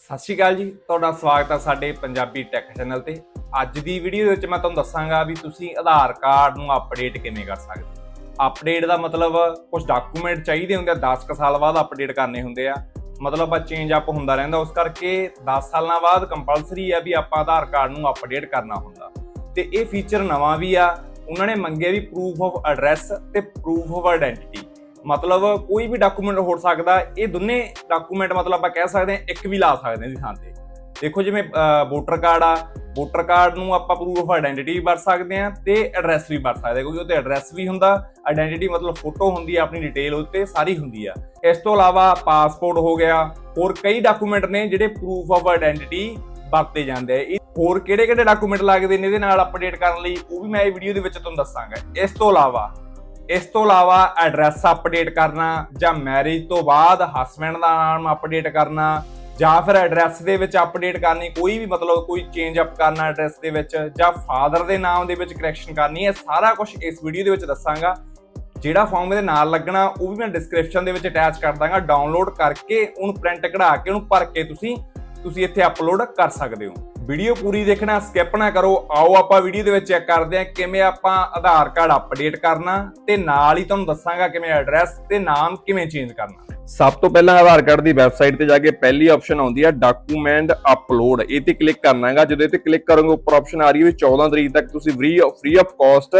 ਸਤਿ ਸ਼੍ਰੀ ਅਕਾਲ ਜੀ, ਤੁਹਾਡਾ ਸਵਾਗਤ ਹੈ ਸਾਡੇ ਪੰਜਾਬੀ ਟੈਕ ਚੈਨਲ ਤੇ। ਅੱਜ ਦੀ ਵੀਡੀਓ ਦੇ ਵਿੱਚ ਮੈਂ ਤੁਹਾਨੂੰ ਦੱਸਾਂਗਾ ਵੀ ਤੁਸੀਂ ਆਧਾਰ ਕਾਰਡ ਨੂੰ ਅਪਡੇਟ ਕਿਵੇਂ ਕਰ ਸਕਦੇ ਅਪਡੇਟ ਦਾ ਮਤਲਬ ਕੁਝ ਡਾਕੂਮੈਂਟ ਚਾਹੀਦੇ ਹੁੰਦੇ ਆ 10 ਕੁ ਸਾਲ ਬਾਅਦ ਅਪਡੇਟ ਕਰਨੇ ਹੁੰਦੇ ਆ। ਮਤਲਬ ਆ ਚੇਂਜ ਅਪ ਹੁੰਦਾ ਰਹਿੰਦਾ, ਉਸ ਕਰਕੇ 10 ਸਾਲਾਂ ਬਾਅਦ ਕੰਪਲਸਰੀ ਆ ਵੀ ਆਪਾਂ ਆਧਾਰ ਕਾਰਡ ਨੂੰ ਅਪਡੇਟ ਕਰਨਾ ਹੁੰਦਾ। ਤੇ ਇਹ ਫੀਚਰ ਨਵਾਂ ਵੀ ਆ, ਉਹਨਾਂ ਨੇ ਮੰਗਿਆ ਵੀ ਪ੍ਰੂਫ ਆਫ ਐਡਰੈਸ ਤੇ ਪ੍ਰੂਫ ਆਫ ਆਇਡੈਂਟੀਟੀ ਮਤਲਬ ਕੋਈ ਵੀ ਡਾਕੂਮੈਂਟ ਹੋ ਸਕਦਾ, ਇਹ ਦੋਨੇ ਡਾਕੂਮੈਂਟ ਮਤਲਬ ਆਪਾਂ ਕਹਿ ਸਕਦੇ ਹਾਂ, ਇੱਕ ਵੀ ਲਾ ਸਕਦੇ ਹਾਂ ਦੀ ਥਾਂ ਤੇ। ਦੇਖੋ ਜਿਵੇਂ ਵੋਟਰ ਕਾਰਡ ਆ ਵੋਟਰ ਕਾਰਡ ਨੂੰ ਆਪਾਂ ਪ੍ਰੂਫ ਆਫ ਆਇਡੈਂਟੀਟੀ ਵੀ ਵਰਤ ਸਕਦੇ ਹਾਂ ਤੇ ਐਡਰੈਸ ਵੀ ਵਰਤ ਸਕਦੇ ਕਿਉਂਕਿ ਉੱਤੇ ਐਡਰੈਸ ਵੀ ਹੁੰਦਾ ਆਇਡੈਂਟੀਟੀ ਮਤਲਬ ਫੋਟੋ ਹੁੰਦੀ ਆ ਆਪਣੀ ਡਿਟੇਲ ਉੱਤੇ, ਸਾਰੀ ਹੁੰਦੀ ਆ। ਇਸ ਤੋਂ ਇਲਾਵਾ ਪਾਸਪੋਰਟ ਹੋ ਗਿਆ, ਹੋਰ ਕਈ ਡਾਕੂਮੈਂਟ ਨੇ ਜਿਹੜੇ ਪ੍ਰੂਫ ਆਫ ਆਇਡੈਂਟੀਟੀ ਵਰਤੇ ਜਾਂਦੇ ਆ। ਇਹ ਹੋਰ ਕਿਹੜੇ ਕਿਹੜੇ ਡਾਕੂਮੈਂਟ ਲੱਗਦੇ ਨੇ, ਇਹਦੇ ਨਾਲ ਅਪਡੇਟ ਕਰਨ ਲਈ, ਉਹ ਵੀ ਮੈਂ ਇਹ ਵੀਡੀਓ ਦੇ ਵਿੱਚ ਤੁਹਾਨੂੰ ਦੱਸਾਂਗਾ। ਇਸ ਤੋਂ ਇਲਾਵਾ ਇਸ ਤੋਂ ਇਲਾਵਾ ਐਡਰੈਸ ਅਪਡੇਟ ਕਰਨਾ ਜਾਂ ਮੈਰਿਜ ਤੋਂ ਬਾਅਦ ਹਸਬੰਡ ਦਾ ਨਾਮ ਅਪਡੇਟ ਕਰਨਾ ਜਾਂ ਫਿਰ ਐਡਰੈਸ ਦੇ ਵਿੱਚ ਅਪਡੇਟ ਕਰਨੀ, ਕੋਈ ਵੀ ਮਤਲਬ ਕੋਈ ਚੇਂਜ ਅਪ ਕਰਨਾ ਐਡਰੈਸ ਦੇ ਵਿੱਚ ਜਾਂ ਫਾਦਰ ਦੇ ਨਾਮ ਦੇ ਵਿੱਚ ਕਰੈਕਸ਼ਨ ਕਰਨੀ ਹੈ ਸਾਰਾ ਕੁਝ ਇਸ ਵੀਡੀਓ ਦੇ ਵਿੱਚ ਦੱਸਾਂਗਾ। ਜਿਹੜਾ ਫਾਰਮ ਇਹਦੇ ਨਾਲ ਲੱਗਣਾ, ਉਹ ਵੀ ਮੈਂ ਡਿਸਕ੍ਰਿਪਸ਼ਨ ਦੇ ਵਿੱਚ ਅਟੈਚ ਕਰ ਦਾਂਗਾ। ਡਾਊਨਲੋਡ ਕਰਕੇ, ਉਹਨੂੰ ਪ੍ਰਿੰਟ ਕਢਾ ਕੇ, ਉਹਨੂੰ ਭਰ ਕੇ ਤੁਸੀਂ ਤੁਸੀਂ ਇੱਥੇ ਅਪਲੋਡ ਕਰ ਸਕਦੇ ਹੋ। ਵੀਡੀਓ ਪੂਰੀ ਦੇਖਣਾ ਸਕਿਪ ਨਾ ਕਰੋ। ਆਓ ਆਪਾਂ ਵੀਡੀਓ ਦੇ ਵਿੱਚ ਚੈੱਕ ਕਰਦੇ ਹਾਂ ਕਿਵੇਂ ਆਪਾਂ ਆਧਾਰ ਕਾਰਡ ਅਪਡੇਟ ਕਰਨਾ ਤੇ ਨਾਲ ਹੀ ਤੁਹਾਨੂੰ ਦੱਸਾਂਗਾ ਕਿਵੇਂ ਐਡਰੈਸ ਤੇ ਨਾਮ ਕਿਵੇਂ ਚੇਂਜ ਕਰਨਾ। ਸਭ ਤੋਂ ਪਹਿਲਾਂ ਆਧਾਰ ਕਾਰਡ ਦੀ ਵੈਬਸਾਈਟ ਤੇ ਜਾ ਕੇ ਪਹਿਲੀ ਆਪਸ਼ਨ ਆਉਂਦੀ ਹੈ ਡਾਕੂਮੈਂਟ ਅਪਲੋਡ ਇਹ ਤੇ ਕਲਿੱਕ ਕਰਨਾ ਹੈਗਾ ਜਦੋਂ ਇਹ ਤੇ ਕਲਿੱਕ ਕਰੋਗੇ, ਉੱਪਰ ਆਪਸ਼ਨ ਆ ਰਹੀ ਹੈ 14 ਤਰੀਕ ਤੱਕ ਤੁਸੀਂ ਫ੍ਰੀ ਫ੍ਰੀ ਆਫ ਕਾਸਟ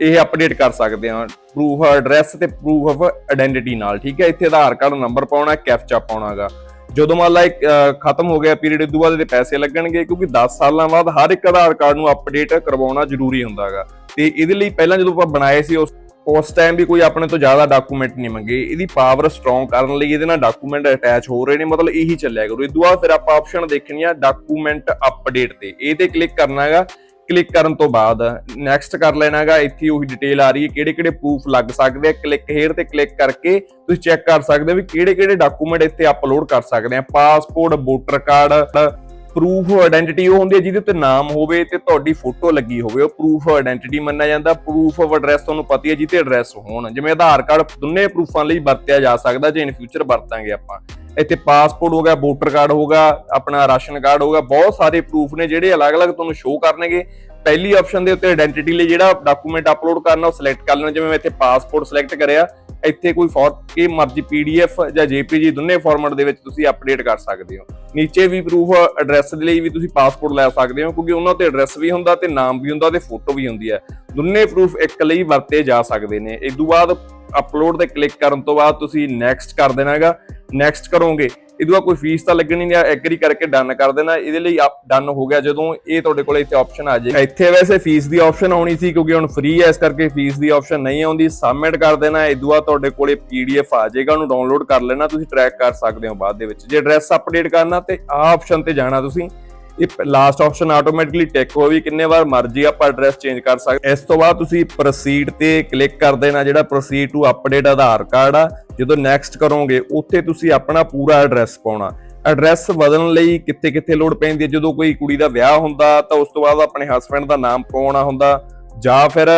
ਇਹ ਅਪਡੇਟ ਕਰ ਸਕਦੇ ਹੋ। ਪ੍ਰੂਫ ਐਡਰੈਸ ਤੇ ਪ੍ਰੂਫ ਆਫ ਆਇਡੈਂਟੀਟੀ ਨਾਲ, ਠੀਕ ਹੈ? ਇੱਥੇ ਆਧਾਰ ਕਾਰਡ ਨੰਬਰ ਪਾਉਣਾ ਕੈਪਚਾ ਪਾਉਣਾਗਾ। ਜਦੋਂ ਮੰਨ ਲਾ ਇੱਕ ਖਤਮ ਹੋ ਗਿਆ ਪੀਰੀਅਡ ਉਦੋਂ ਬਾਅਦ ਇਹਦੇ ਪੈਸੇ ਲੱਗਣਗੇ, ਕਿਉਂਕਿ 10 ਸਾਲਾਂ ਬਾਅਦ ਹਰ ਇੱਕ ਆਧਾਰ ਕਾਰਡ ਨੂੰ ਅਪਡੇਟ ਕਰਵਾਉਣਾ ਜ਼ਰੂਰੀ ਹੁੰਦਾਗਾ ਤੇ ਇਹਦੇ ਲਈ ਪਹਿਲਾਂ ਜਦੋਂ ਆਪਾਂ ਬਣਾਏ ਸੀ, ਉਸ ਉਸ ਟਾਈਮ ਵੀ ਕੋਈ ਆਪਣੇ ਤੋਂ ਜ਼ਿਆਦਾ ਡਾਕੂਮੈਂਟ ਨਹੀਂ ਮੰਗੇ। ਇਹਦੀ ਪਾਵਰ ਸਟਰੋਂਗ ਕਰਨ ਲਈ ਇਹਦੇ ਨਾਲ ਡਾਕੂਮੈਂਟ ਅਟੈਚ ਹੋ ਰਹੇ ਨੇ, ਮਤਲਬ ਇਹੀ ਚੱਲਿਆ ਕਰੂ। ਇਹ ਬਾਅਦ ਫਿਰ ਆਪਾਂ ਆਪਸ਼ਨ ਦੇਖਣੀ ਆ ਡਾਕੂਮੈਂਟ ਅਪਡੇਟ ਤੇ। ਇਹ ਤੇ ਕਲਿੱਕ ਕਰਨਾ ਹੈਗਾ ਕਲਿੱਕ ਕਰਨ ਤੋਂ ਬਾਅਦ ਨੈਕਸਟ ਕਰ ਲੈਣਾ ਇੱਥੇ ਉਹੀ ਡਿਟੇਲ ਆ ਰਹੀ ਹੈ ਕਿਹੜੇ ਕਿਹੜੇ ਪ੍ਰੂਫ ਲੱਗ ਸਕਦੇ ਆ ਕਲਿੱਕ ਹੇਅਰ ਤੇ ਕਲਿੱਕ ਕਰਕੇ ਤੁਸੀਂ ਚੈੱਕ ਕਰ ਸਕਦੇ ਹੋ ਵੀ ਕਿਹੜੇ ਕਿਹੜੇ ਡਾਕੂਮੈਂਟ ਇੱਥੇ ਅਪਲੋਡ ਕਰ ਸਕਦੇ ਆ। Passport voter card proof of identity ਉਹ ਹੁੰਦੀ ਹੈ ਜਿਹਦੇ ਉੱਤੇ ਨਾਮ ਹੋਵੇ ਤੇ ਤੁਹਾਡੀ ਫੋਟੋ ਲੱਗੀ ਹੋਵੇ, ਉਹ ਪ੍ਰੂਫ ਆਫ ਆਇਡੈਂਟੀਟੀ ਮੰਨਿਆ ਜਾਂਦਾ ਪ੍ਰੂਫ ਆਫ ਐਡਰੈਸ ਤੁਹਾਨੂੰ ਪਤਾ ਹੈ ਜਿਹਤੇ ਐਡਰੈਸ ਹੋਣ। ਜਿਵੇਂ ਆਧਾਰ ਕਾਰਡ, ਦੋਨੇ ਪ੍ਰੂਫਾਂ ਲਈ ਵਰਤਿਆ ਜਾ ਸਕਦਾ, ਜੇ ਇਨ ਫਿਊਚਰ ਵਰਤਾਂਗੇ ਆਪਾਂ। ਇੱਥੇ ਪਾਸਪੋਰਟ ਹੋ ਗਿਆ ਵੋਟਰ ਕਾਰਡ ਹੋਗਾ ਆਪਣਾ ਰਾਸ਼ਨ ਕਾਰਡ ਹੋਗਾ ਬਹੁਤ ਸਾਰੇ ਪ੍ਰੂਫ ਨੇ ਜਿਹੜੇ ਅਲੱਗ-ਅਲੱਗ ਤੁਹਾਨੂੰ ਸ਼ੋਅ ਕਰਨਗੇ। ਪਹਿਲੀ ਆਪਸ਼ਨ ਦੇ ਉੱਤੇ ਆਇਡੈਂਟੀਟੀ ਲਈ ਜਿਹੜਾ ਡਾਕੂਮੈਂਟ ਅਪਲੋਡ ਕਰਨਾ, ਉਹ ਸਿਲੈਕਟ ਕਰ ਲੈਣਾ, ਜਿਵੇਂ ਮੈਂ ਇੱਥੇ ਪਾਸਪੋਰਟ ਸਿਲੈਕਟ ਕਰਿਆ। ਇੱਥੇ ਕੋਈ ਫੋਰ ਕੀ ਮਰਜ਼ੀ ਪੀਡੀਐਫ ਜਾਂ ਜੇਪੀਜੀ ਦੋਨੇ ਫਾਰਮੈਟ ਦੇ ਵਿੱਚ ਤੁਸੀਂ ਅਪਡੇਟ ਕਰ ਸਕਦੇ ਹੋ। ਨੀਚੇ ਵੀ ਪ੍ਰੂਫ ਐਡਰੈਸ ਦੇ ਲਈ ਵੀ ਤੁਸੀਂ ਪਾਸਪੋਰਟ ਲੈ ਸਕਦੇ ਹੋ, ਕਿਉਂਕਿ ਉਹਨਾਂ ਤੇ ਐਡਰੈਸ ਵੀ ਹੁੰਦਾ ਤੇ ਨਾਮ ਵੀ ਹੁੰਦਾ ਤੇ ਫੋਟੋ ਵੀ ਹੁੰਦੀ ਹੈ। ਦੋਨੇ ਪ੍ਰੂਫ ਇੱਕ ਲਈ ਵਰਤੇ ਜਾ ਸਕਦੇ ਨੇ। ਇਸ ਤੋਂ ਬਾਅਦ ਅਪਲੋਡ ਤੇ ਕਲਿੱਕ ਕਰਨ ਤੋਂ ਬਾਅਦ ਤੁਸੀਂ ਨੈਕਸਟ ਕਰ ਦੇਣਾਗਾ ਨੈਕਸਟ ਕਰੋਗੇ, ਇਹਦੇ ਬਾਅਦ ਕੋਈ ਫੀਸ ਤਾਂ ਲੱਗਣੀ ਨਹੀਂ ਐਗਰੀ ਕਰਕੇ ਡਨ ਕਰ ਦੇਣਾ। ਇਹਦੇ ਲਈ ਡਨ ਹੋ ਗਿਆ ਜਦੋਂ ਇਹ ਤੁਹਾਡੇ ਕੋਲ ਇੱਥੇ ਆਪਸ਼ਨ ਆ ਜਾਏ ਇੱਥੇ ਵੈਸੇ ਫੀਸ ਦੀ ਆਪਸ਼ਨ ਆਉਣੀ ਸੀ ਕਿਉਂਕਿ ਹੁਣ ਫ੍ਰੀ ਹੈ, ਇਸ ਕਰਕੇ ਫੀਸ ਦੀ ਆਪਸ਼ਨ ਨਹੀਂ ਆਉਂਦੀ। ਸਬਮਿਟ ਕਰ ਦੇਣਾ ਇਹ ਬਾਅਦ ਤੁਹਾਡੇ ਕੋਲੇ ਪੀਡੀਐਫ ਆ ਜਾਏਗਾ, ਉਹਨੂੰ ਡਾਊਨਲੋਡ ਕਰ ਲੈਣਾ। ਤੁਸੀਂ ਟਰੈਕ ਕਰ ਸਕਦੇ ਹੋ ਬਾਅਦ ਦੇ ਵਿੱਚ। ਜੇ ਐਡਰੈਸ ਅਪਡੇਟ ਕਰਨਾ ਤੇ ਆਹ ਆਪਸ਼ਨ ਤੇ ਜਾਣਾ ਤੁਸੀਂ। ਇਹ ਲਾਸਟ ਆਪਸ਼ਨ ਆਟੋਮੈਟਿਕਲੀ ਟਿਕ ਹੋ ਵੀ ਕਿੰਨੇ ਵਾਰ ਮਰਜ਼ੀ ਆਪਾਂ ਐਡਰੈਸ ਚੇਂਜ ਕਰ ਸਕਦੇ ਇਸ ਤੋਂ ਬਾਅਦ ਤੁਸੀਂ ਪ੍ਰੋਸੀਡ ਤੇ ਕਲਿੱਕ ਕਰ ਦੇਣਾ ਜਿਹੜਾ proceed to update Aadhaar card ਆ। ਜਦੋਂ ਨੈਕਸਟ ਕਰੋਗੇ, ਉੱਥੇ ਤੁਸੀਂ ਆਪਣਾ ਪੂਰਾ ਐਡਰੈਸ ਪਾਉਣਾ। ਐਡਰੈਸ ਬਦਲਣ ਲਈ ਕਿੱਥੇ ਕਿੱਥੇ ਲੋੜ ਪੈਂਦੀ ਹੈ? ਜਦੋਂ ਕੋਈ ਕੁੜੀ ਦਾ ਵਿਆਹ ਹੁੰਦਾ ਤਾਂ ਉਸ ਤੋਂ ਬਾਅਦ ਆਪਣੇ ਹਸਬੰਡ ਦਾ ਨਾਮ ਪਾਉਣਾ ਹੁੰਦਾ। ਜਾਂ ਫਿਰ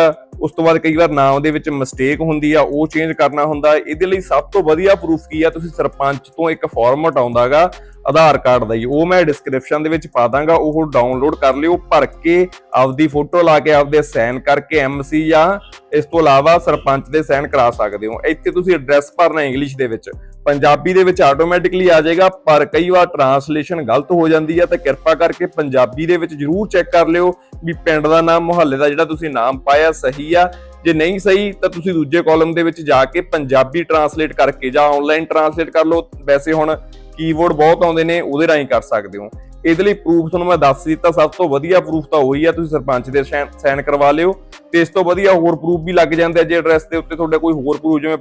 ਉਸ ਤੋਂ ਬਾਅਦ ਕਈ ਵਾਰ ਨਾਮ ਦੇ ਵਿੱਚ ਮਿਸਟੇਕ ਹੁੰਦੀ ਆ, ਉਹ ਚੇਂਜ ਕਰਨਾ ਹੁੰਦਾ, ਇਹਦੇ ਲਈ ਸਭ ਤੋਂ ਵਧੀਆ ਪ੍ਰੂਫ ਕੀ ਆ, ਤੁਸੀਂ ਸਰਪੰਚ ਤੋਂ ਇੱਕ ਫਾਰਮੈਟ ਆਉਂਦਾਗਾ ਆਧਾਰ ਕਾਰਡ ਦਾ ਹੀ। ਉਹ ਮੈਂ ਡਿਸਕ੍ਰਿਪਸ਼ਨ ਦੇ ਵਿੱਚ ਪਾ ਦਾਂਗਾ, ਉਹ ਡਾਊਨਲੋਡ ਕਰ ਲਿਓ, ਭਰ ਕੇ ਆਪਦੀ ਫੋਟੋ ਲਾ ਕੇ ਆਪਦੇ ਸਾਈਨ ਕਰਕੇ ਐਮਸੀ ਜਾਂ ਇਸ ਤੋਂ ਇਲਾਵਾ ਸਰਪੰਚ ਦੇ ਸਾਈਨ ਕਰਾ ਸਕਦੇ ਹੋ। ਇੱਥੇ ਤੁਸੀਂ ਐਡਰੈਸ ਭਰਨਾ ਇੰਗਲਿਸ਼ ਦੇ ਵਿੱਚ। ਪੰਜਾਬੀ ਦੇ ਵਿੱਚ ਆਟੋਮੈਟਿਕਲੀ ਆ ਜਾਏਗਾ, ਪਰ ਕਈ ਵਾਰ ਟਰਾਂਸਲੇਸ਼ਨ ਗਲਤ ਹੋ ਜਾਂਦੀ ਹੈ ਤਾਂ ਕਿਰਪਾ ਕਰਕੇ ਪੰਜਾਬੀ ਦੇ ਵਿੱਚ ਜਰੂਰ ਚੈੱਕ ਕਰ ਲਿਓ ਵੀ ਪਿੰਡ ਦਾ ਨਾਮ, ਮੁਹੱਲੇ ਦਾ ਜਿਹੜਾ ਤੁਸੀਂ ਨਾਮ ਪਾਇਆ ਸਹੀ ਆ। ਜੇ ਨਹੀਂ ਸਹੀ, ਤਾਂ ਤੁਸੀਂ ਦੂਜੇ ਕਾਲਮ ਦੇ ਵਿੱਚ ਜਾ ਕੇ ਪੰਜਾਬੀ ਟਰਾਂਸਲੇਟ ਕਰਕੇ ਜਾਂ ਆਨਲਾਈਨ ਟਰਾਂਸਲੇਟ ਕਰ ਲਓ। ਵੈਸੇ ਹੁਣ ਕੀਬੋਰਡ ਬਹੁਤ ਆਉਂਦੇ ਨੇ, ਉਹਦੇ ਰਾਹੀਂ ਕਰ ਸਕਦੇ ਹੋ। ਇਹਦੇ ਲਈ ਪ੍ਰੂਫ ਤੁਹਾਨੂੰ ਮੈਂ ਦੱਸ ਦਿੱਤਾ, ਸਭ ਤੋਂ ਵਧੀਆ ਪ੍ਰੂਫ ਤਾਂ ਉਹੀ ਆ, ਤੁਸੀਂ ਸਰਪੰਚ ਦੇ ਸਾਈਨ ਕਰਵਾ ਲਿਓ। ਤੇ ਇਸ ਤੋਂ ਵਧੀਆ ਹੋਰ ਪ੍ਰੂਫ ਵੀ ਲੱਗ ਜਾਂਦੇ ਆ ਜੇ ਐਡਰੈਸ ਦੇ ਉੱਤੇ ਤੁਹਾਡੇ ਕੋਈ ਹੋਰ ਪ੍ਰੂਫ ਜਿਵੇਂ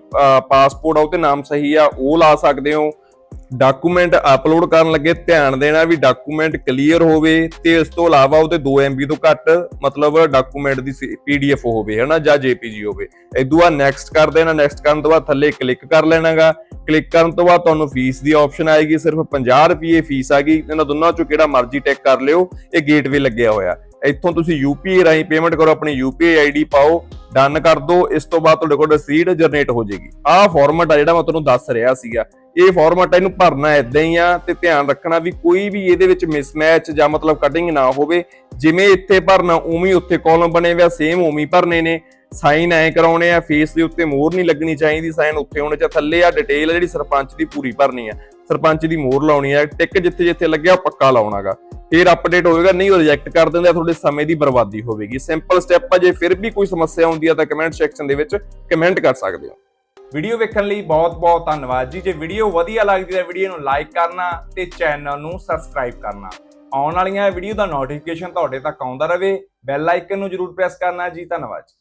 ਪਾਸਪੋਰਟ ਆ ਉਹ ਤੇ ਨਾਮ ਸਹੀ ਆ, ਉਹ ਲਾ ਸਕਦੇ ਹੋ। ਡਾਕੂਮੈਂਟ ਅਪਲੋਡ ਕਰਨ ਲੱਗੇ, ਧਿਆਨ ਦੇਣਾ ਵੀ ਡਾਕੂਮੈਂਟ ਕਲੀਅਰ ਹੋਵੇ ਤੇ ਇਸ ਤੋਂ ਇਲਾਵਾ ਉਹਦੇ 2 MB ਤੋਂ ਘੱਟ ਮਤਲਬ ਡਾਕੂਮੈਂਟ ਦੀ PDF ਹੋਵੇ, ਹਨਾ, ਜਾਂ JPG ਹੋਵੇ। ਇਦੋਂ ਬਾਅਦ ਨੈਕਸਟ ਕਰ ਦੇਣਾ ਨੈਕਸਟ ਕਰਨ ਤੋਂ ਬਾਅਦ ਥੱਲੇ ਕਲਿੱਕ ਕਰ ਲੈਣਾਗਾ। ਕਲਿੱਕ ਕਰਨ ਤੋਂ ਬਾਅਦ ਤੁਹਾਨੂੰ ਫੀਸ ਦੀ ਆਪਸ਼ਨ ਆਏਗੀ, ਸਿਰਫ 50 ਰੁਪਏ ਫੀਸ ਆ ਗਈ। ਇਹਨਾਂ ਦੋਨਾਂ ਚੋਂ ਕਿਹੜਾ ਮਰਜ਼ੀ ਟੈਕ ਕਰ ਲਿਓ, ਇਹ ਗੇਟਵੇ ਲੱਗਿਆ ਹੋਇਆ। ਇੱਥੋਂ ਤੁਸੀਂ UPI ਰਾਹੀਂ ਪੇਮੈਂਟ ਕਰੋ, ਆਪਣੀ UPI ਆਈਡੀ ਪਾਓ ਡਨ ਕਰ ਦਿਓ ਇਸ ਤੋਂ ਬਾਅਦ ਤੁਹਾਡੇ ਕੋਲ ਰਸੀਦ ਜਨਰੇਟ ਹੋ ਜਾਏਗੀ। ਆਹ ਫਾਰਮੈਟ ਆ ਜਿਹੜਾ ਮੈਂ ਤੁਹਾਨੂੰ ਦੱਸ ਰਿਹਾ ਸੀਗਾ। ਇਹ ਫਾਰਮੈਟ ਇਹਨੂੰ ਭਰਨਾ ਇਦਾਂ ਹੀ ਆ ਤੇ ਧਿਆਨ ਰੱਖਣਾ ਵੀ ਕੋਈ ਵੀ ਇਹਦੇ ਵਿੱਚ ਮਿਸਮੈਚ ਜਾਂ ਮਤਲਬ ਕਟਿੰਗ ਨਾ ਹੋਵੇ। ਜਿਵੇਂ ਇੱਥੇ ਭਰਨਾ, ਉਵੇਂ ਉੱਥੇ ਕਾਲਮ ਬਣੇ ਹੋਇਆ ਸੇਮ ਉਵੇਂ ਭਰਨੇ ਨੇ। ਸਾਈਨ ਐ ਕਰਾਉਣੇ ਆ ਫੇਸ ਦੇ ਉੱਤੇ ਮੋਹਰ ਨਹੀਂ ਲੱਗਣੀ ਚਾਹੀਦੀ ਸਾਈਨ ਉੱਥੇ ਹੋਣੇ ਚਾ ਥੱਲੇ ਆ ਡਿਟੇਲ ਜਿਹੜੀ ਸਰਪੰਚ ਦੀ ਪੂਰੀ ਭਰਨੀ ਆ। ਸਰਪੰਚ ਦੀ ਮੋਹਰ ਲਾਉਣੀ ਆ, ਟਿਕ ਜਿੱਥੇ ਜਿੱਥੇ ਲੱਗਿਆ ਉਹ ਪੱਕਾ ਲਾਉਣਾਗਾ। ਫਿਰ ਅਪਡੇਟ ਹੋਵੇਗਾ, ਨਹੀਂ ਉਹ ਰਿਜੈਕਟ ਕਰ ਦਿੰਦੇ ਤੁਹਾਡੇ ਸਮੇਂ ਦੀ ਬਰਬਾਦੀ ਹੋਵੇਗੀ। ਸਿੰਪਲ ਸਟੈਪ ਆ, ਜੇ ਫਿਰ ਵੀ ਕੋਈ ਸਮੱਸਿਆ ਆਉਂਦੀ ਆ ਤਾਂ ਕਮੈਂਟ ਸੈਕਸ਼ਨ ਦੇ ਵਿੱਚ ਕਮੈਂਟ ਕਰ ਸਕਦੇ ਹੋ। ਵੀਡੀਓ ਵੇਖਣ ਲਈ ਬਹੁਤ-ਬਹੁਤ ਧੰਨਵਾਦ ਜੀ। ਜੇ ਵੀਡੀਓ ਵਧੀਆ ਲੱਗਦੀ ਤਾਂ ਵੀਡੀਓ ਨੂੰ ਲਾਈਕ ਕਰਨਾ ਤੇ ਚੈਨਲ ਨੂੰ ਸਬਸਕ੍ਰਾਈਬ ਕਰਨਾ। ਆਉਣ ਵਾਲੀਆਂ ਵੀਡੀਓ ਦਾ ਨੋਟੀਫਿਕੇਸ਼ਨ ਤੁਹਾਡੇ ਤੱਕ ਆਉਂਦਾ ਰਹੇ। ਬੈਲ ਆਈਕਨ ਨੂੰ ਜਰੂਰ ਪ੍ਰੈਸ ਕਰਨਾ ਜੀ। ਧੰਨਵਾਦ ਜੀ।